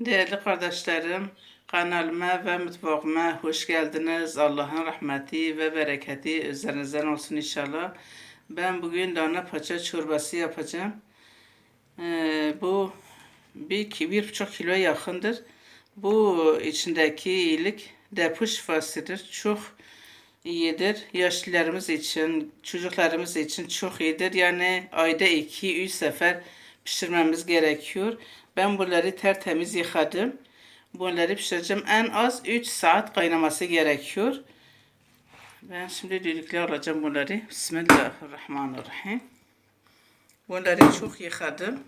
Değerli kardeşlerim, kanalıma ve mutfağıma hoş geldiniz. Allah'ın rahmeti ve bereketi üzerinizden olsun inşallah. Ben bugün lahana paça çorbası yapacağım. Ee, bu bir, bir buçuk kilo yakındır. Bu içindeki iyilik depo şifasıdır. Çok iyidir. Yaşlılarımız için, çocuklarımız için çok iyidir. Yani ayda iki, üç sefer pişirmemiz gerekiyor. Ben bunları tertemiz yıkadım. Bunları pişireceğim. En az 3 saat kaynaması gerekiyor. Ben şimdi düdüklü alacağım bunları. Bismillahirrahmanirrahim. Bunları çok yıkadım.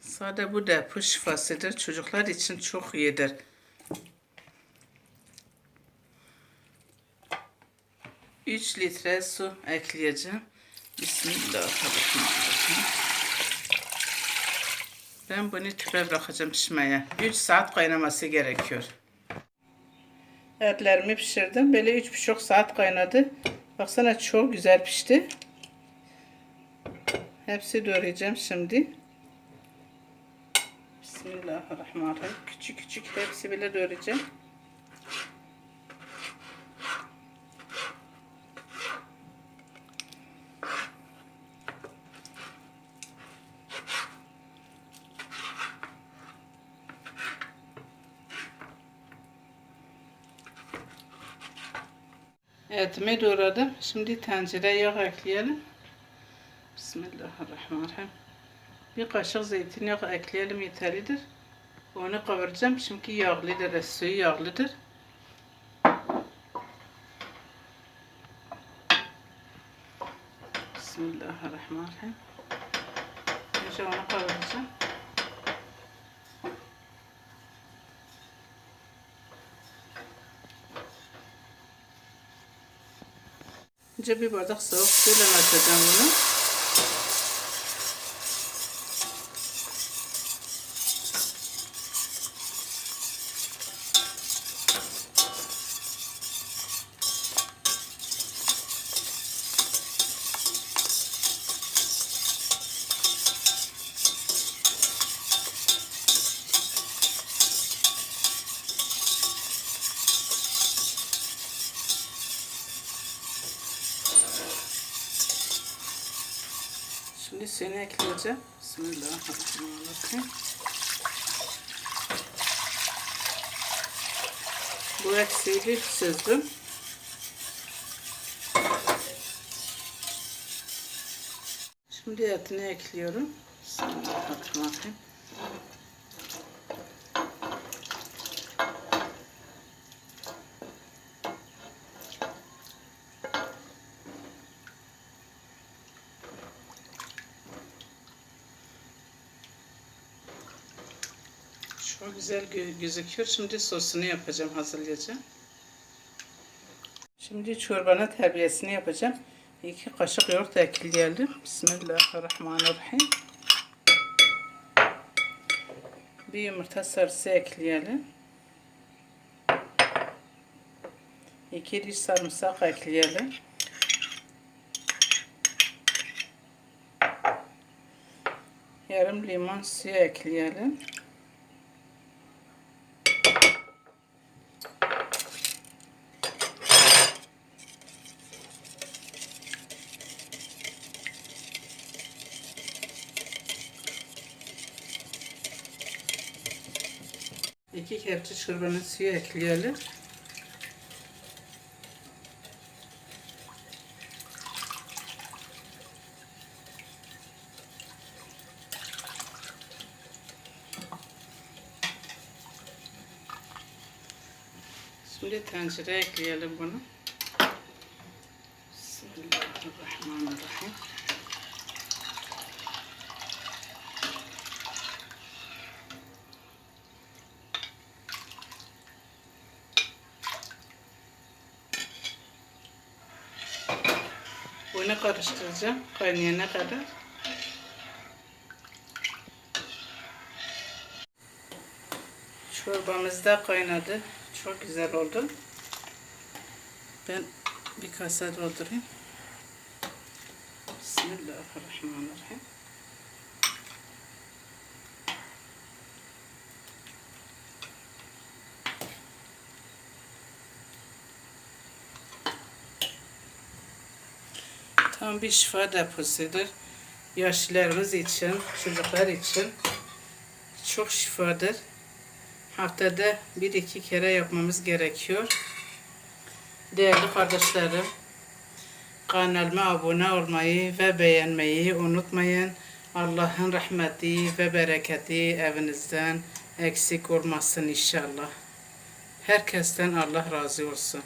Sade bu depo şifasıdır. Çocuklar için çok iyidir. Üç litre su ekleyeceğim. Bismillahirrahmanirrahim. Ben bunu tüpe bırakacağım pişmeye. 3 saat kaynaması gerekiyor. Etlerimi pişirdim. Böyle 3,5 saat kaynadı. Baksana çok güzel pişti. Hepsi doğrayacağım şimdi. Bismillahirrahmanirrahim. Küçük küçük hepsi bile doğrayacağım. Etimi doğradım. Şimdi tencereye yağ ekleyelim. Bismillahirrahmanirrahim. Bir kaşık zeytinyağı ekleyelim yeterlidir. Onu kavuracağım çünkü yağlıdır, suyu yağlıdır. Bismillahirrahmanirrahim. Önce onu kavuracağım. Önce bir bardak soğuk suyla açacağım bunu. Şimdi suyunu ekleyeceğim. Bismillahirrahmanirrahim. Bu eksiği süzdüm. Şimdi etini ekliyorum. Bismillahirrahmanirrahim. Çok güzel gö- gözüküyor. Şimdi sosunu yapacağım, hazırlayacağım. Şimdi çorbanın terbiyesini yapacağım. İki kaşık yoğurt ekleyelim. Bismillahirrahmanirrahim. Bir yumurta sarısı ekleyelim. İki diş sarımsak ekleyelim. Yarım limon suyu ekleyelim. İki kepçe çorbanın suyu ekleyelim. Şimdi tencereye ekleyelim bunu. Bismillahirrahmanirrahim. Bunu karıştıracağım kaynayana kadar. Çorbamız da kaynadı. Çok güzel oldu. Ben bir kase doldurayım. Bismillahirrahmanirrahim. Tam bir şifa deposudur. Yaşlılarımız için, çocuklar için çok şifadır. Haftada bir iki kere yapmamız gerekiyor. Değerli kardeşlerim, kanalıma abone olmayı ve beğenmeyi unutmayın. Allah'ın rahmeti ve bereketi evinizden eksik olmasın inşallah. Herkesten Allah razı olsun.